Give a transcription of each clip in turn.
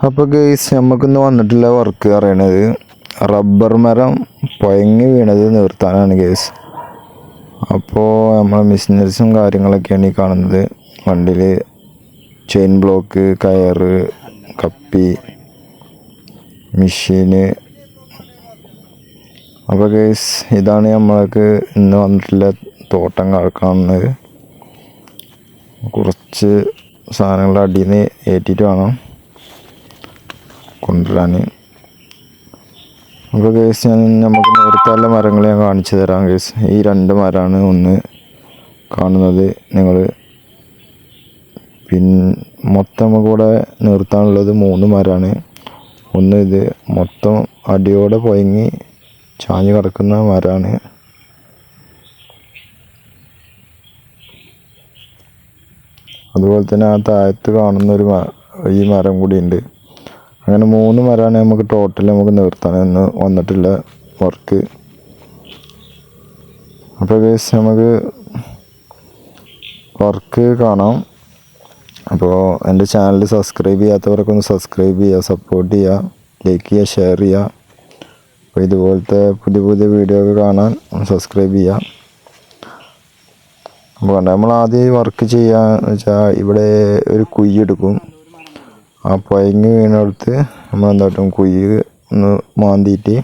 അപ്പോൾ ഗേസ് നമുക്കിന്ന് വന്നിട്ടുള്ള വർക്ക് പറയണത് റബ്ബർ മരം പയങ്ങി വീണത് നിർത്താനാണ് ഗേസ് അപ്പോൾ നമ്മളെ മെഷീനറീസും കാര്യങ്ങളൊക്കെയാണ് ഈ കാണുന്നത്. വണ്ടിയിൽ ചെയിൻ ബ്ലോക്ക് കയറ് കപ്പി മെഷീന് അപ്പോൾ ഗേസ് ഇതാണ് നമ്മൾക്ക് ഇന്ന് വന്നിട്ടുള്ള തോട്ടം കാണുന്നത് കുറച്ച് സാധനങ്ങൾ അടിയിൽ നിന്ന് ഏറ്റിട്ട് വേണം. കൊണ്ടുവരാൻ. അപ്പോൾ കേസ് ഞാൻ നമുക്ക് നേരത്തെ മരങ്ങളെ ഞാൻ കാണിച്ചു തരാം കേസ് ഈ രണ്ട് മരമാണ് ഒന്ന് കാണുന്നത് നിങ്ങൾ. പിൻ മൊത്തം നമുക്കിവിടെ നിർത്താനുള്ളത് മൂന്ന് മരമാണ്. ഒന്ന് ഇത് മൊത്തം അടിയോടെ പൊയങ്ങി ചാഞ്ഞ് കിടക്കുന്ന മരമാണ്. അതുപോലെ തന്നെ ആ താഴത്ത് കാണുന്നൊരു ഈ മരം കൂടിയുണ്ട് അങ്ങനെ മൂന്ന് മരമാണ് നമുക്ക് ടോട്ടൽ നമുക്ക് നിർത്താൻ ഇന്ന് വന്നിട്ടുള്ള വർക്ക് അപ്പോൾ ഗൈസ് നമുക്ക് വർക്ക് കാണാം. അപ്പോൾ എന്റെ ചാനൽ സബ്സ്ക്രൈബ് ചെയ്യാത്തവരൊക്കെ ഒന്ന് സബ്സ്ക്രൈബ് ചെയ്യുക സപ്പോർട്ട് ചെയ്യുക ലൈക്ക് ചെയ്യുക ഷെയർ ചെയ്യുക അപ്പോൾ ഇതുപോലത്തെ പുതിയ പുതിയ വീഡിയോ ഒക്കെ കാണാൻ സബ്സ്ക്രൈബ് ചെയ്യുക അപ്പോൾ നമ്മൾ ആദ്യം വർക്ക് ചെയ്യുക ചെയ്യാന്ന് വെച്ചാൽ ഇവിടെ ഒരു കുഴി എടുക്കും ആ പയങ്ങി നമ്മൾ എന്താട്ടും കുഴി ഒന്ന് മാന്തിയിട്ട്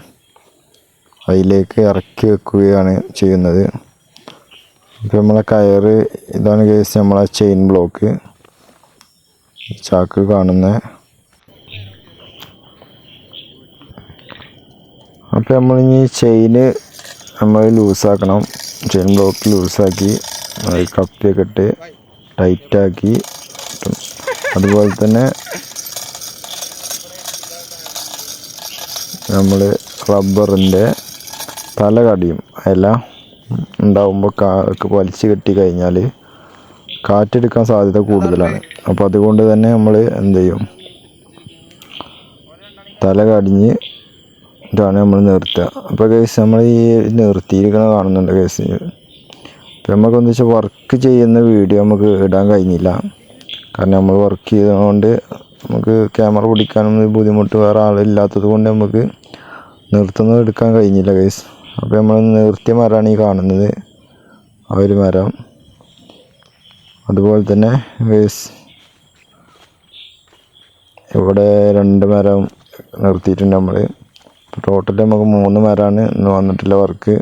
അതിലേക്ക് ഇറക്കി വെക്കുകയാണ് ചെയ്യുന്നത്. അപ്പോൾ നമ്മളെ കയറ് ഇതാണ് കേസ് നമ്മളെ ചെയിൻ ബ്ലോക്ക് ചാക്ക് കാണുന്ന. അപ്പോൾ നമ്മളിനി ചെയിന് നമ്മൾ ലൂസാക്കണം. ചെയിൻ ബ്ലോക്ക് ലൂസാക്കി കപ്പിയൊക്കെ ഇട്ട് ടൈറ്റാക്കി അതുപോലെ തന്നെ നമ്മൾ റബ്ബറിന്റെ തല കടിയും ഇല ഉണ്ടാവുമ്പോൾ കാക്ക് വലിച്ചു കെട്ടി കഴിഞ്ഞാൽ കാറ്റെടുക്കാൻ സാധ്യത കൂടുതലാണ്. അപ്പോൾ അതുകൊണ്ട് തന്നെ നമ്മൾ എന്ത് ചെയ്യും? തല കടിഞ്ഞ് ഇതാണ് നമ്മൾ നിർത്തുക. അപ്പോൾ കേസ് നമ്മൾ ഈ നിർത്തിയിരിക്കണ കാണുന്നുണ്ട് കേസ് നമുക്ക് എന്താ വെച്ചാൽ വർക്ക് ചെയ്യുന്ന വീഡിയോ നമുക്ക് ഇടാൻ കഴിഞ്ഞില്ല. കാരണം നമ്മൾ വർക്ക് ചെയ്തതുകൊണ്ട് നമുക്ക് ക്യാമറ പിടിക്കാനൊന്നും ബുദ്ധിമുട്ട് വേറെ ആളില്ലാത്തത് കൊണ്ട് നമുക്ക് നിർത്തുന്നത് എടുക്കാൻ കഴിഞ്ഞില്ല കേസ് അപ്പോൾ നമ്മൾ നിർത്തിയ മരമാണ് ഈ കാണുന്നത്. ആ ഒരു മരം. അതുപോലെ തന്നെ കേസ് ഇവിടെ രണ്ട് മരം നിർത്തിയിട്ടുണ്ട് നമ്മൾ ടോട്ടൽ നമുക്ക് മൂന്ന് മരമാണ് ഇന്ന് വന്നിട്ടുള്ള വർക്ക്